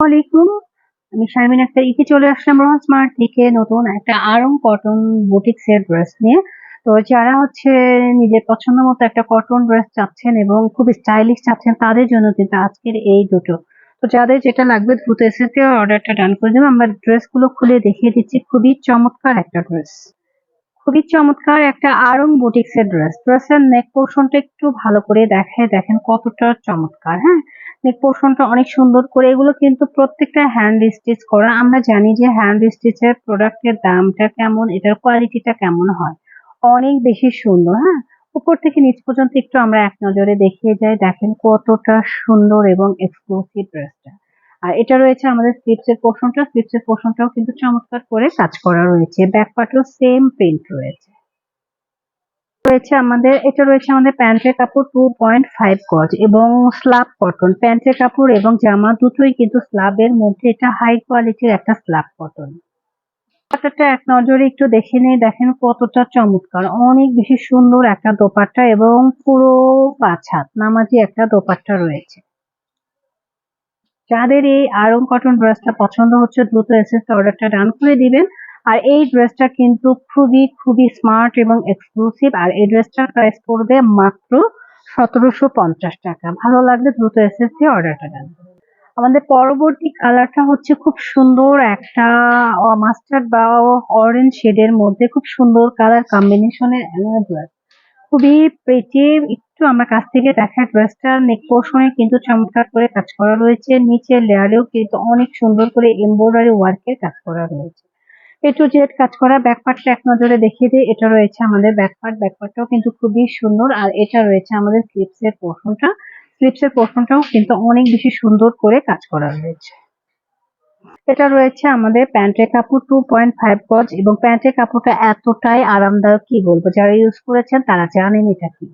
আলাইকুম। আমি শারমিন আক্তার। ইকে চলে আসলাম রোহান স্মার্ট থেকে নতুন একটা আরং কটন বুটিক্স এর ড্রেস নিয়ে। তো যারা হচ্ছে নিজের পছন্দ মতো একটা কটন ড্রেস চাচ্ছেন এবং খুব স্টাইলিশ চাচ্ছেন, তাদের জন্য কিন্তু আজকের এই দুটো। তো যাদের যেটা লাগবে দ্রুত এসে অর্ডারটা ডান করে দেবো। আমরা ড্রেসগুলো খুলে দেখিয়ে দিচ্ছি। খুবই চমৎকার একটা ড্রেস। খুবই চমৎকার একটা আরং বুটিক্স এর ড্রেস। ড্রেসের নেক পোর্শনটা একটু ভালো করে দেখায় দেখেন কতটা চমৎকার হ্যাঁ? নেক পোর্শনটা অনেক সুন্দর করে এগুলো কিন্তু প্রত্যেকটা হ্যান্ড স্টিচ করা। আমরা জানি যে হ্যান্ড স্টিচের প্রোডাক্টের দামটা কেমন, এটার কোয়ালিটিটা কেমন হয়। অনেক বেশি সুন্দর হ্যাঁ? উপর থেকে নিচ পর্যন্ত একটু আমরা এক নজরে দেখিয়ে যাই। দেখেন কতটা সুন্দর এবং এক্সক্লুসিভ ড্রেসটা আর এটা রয়েছে আমাদের স্লিপস এর পোর্শনটা স্লিপস এর পোর্শনটাও কিন্তু চমৎকার করে কাজ করা রয়েছে। ব্যাক পার্টেও সেম প্রিন্ট রয়েছে। রয়েছে আমাদের, এটা রয়েছে আমাদের প্যান্টের কাপড় টু পয়েন্ট ফাইভ গজ এবং স্লাব কটন প্যান্টের কাপড় এবং জামা দুটোই কিন্তু স্লাবের মধ্যে, এটা হাই কোয়ালিটির একটা স্লাব কটন দোপাট্টাটা এক নজরে একটু দেখে নিয়ে দেখেন কতটা চমৎকার। অনেক বেশি সুন্দর একটা দোপাট্টা এবং পুরো হাত নামাজি একটা দোপাট্টা রয়েছে। যাদের এই আরং কটন ড্রেসটা পছন্দ হচ্ছে, দ্রুত এসে অর্ডারটা ডান করে দিবেন। আর এই ড্রেসটা কিন্তু খুবই খুবই স্মার্ট এবং এক্সক্লুসিভ আর এই ড্রেসটার প্রাইস পড়বে মাত্র সতেরোশো পঞ্চাশ টাকা। ভালো লাগলে দ্রুত এসএসসি অর্ডারটা দেন আমাদের পরবর্তী কালারটা হচ্ছে খুব সুন্দর একটা মাস্টার্ড বা অরেঞ্জ শেডের মধ্যে খুব সুন্দর কালার কম্বিনেশনের ড্রেস খুবই পেটে একটু আমরা কাছ থেকে দেখা ড্রেসটার নেক পোর্শনে কিন্তু চমৎকার করে কাজ করা রয়েছে। নিচের লেয়ারেও কিন্তু অনেক সুন্দর করে এমব্রয়ডারি ওয়ার্কের কাজ করা রয়েছে। এ টু জেড কাজ করা ব্যাকপার্টটা এক নজরে দেখিয়ে দিই এটা রয়েছে আমাদের ব্যাকপার্ট ব্যাকপার্টটাও কিন্তু খুবই সুন্দর, আর এটা রয়েছে আমাদের স্লিপস এর পোর্শনটা স্লিপস এর পোর্শনটাও কিন্তু অনেক বেশি সুন্দর করে কাজ করা রয়েছে। এটা রয়েছে আমাদের প্যান্টের কাপড় টু পয়েন্ট ফাইভ গজ, এবং প্যান্টের কাপড়টা এতটাই আরামদায়ক কি বলব, যারা ইউজ করেছেন তারা জানেন এটা কি।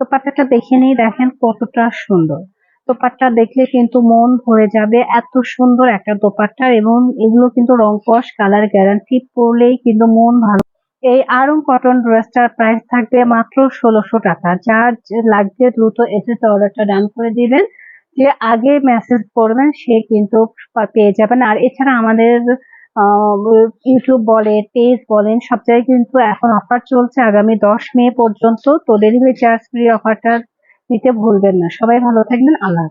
তো পাটাটা দেখে নিয়ে দেখেন কতটা সুন্দর। দোপাট্টা দেখলে কিন্তু মন ভরে যাবে। এত সুন্দর একটা দোপাট্টা এবং এগুলো কিন্তু রং কস, কালার গ্যারান্টি পরলেই কিন্তু মন ভালো। এই আরং কটন ড্রেসটার প্রাইস থাকবে মাত্র ষোলোশো টাকা। যার লাগবে দ্রুত এসে অর্ডারটা ডান করে দিবেন। যে আগে মেসেজ করবেন, সে কিন্তু পেয়ে যাবেন। আর এছাড়া আমাদের ইউটিউব বলে পেজ বলেন, সব জায়গায় কিন্তু এখন অফার চলছে আগামী দশ মে পর্যন্ত। তো ডেলিভারি চার্জ ফ্রি অফারটা নিতে ভুলবেন না। সবাই ভালো থাকবেন। আল্লাহ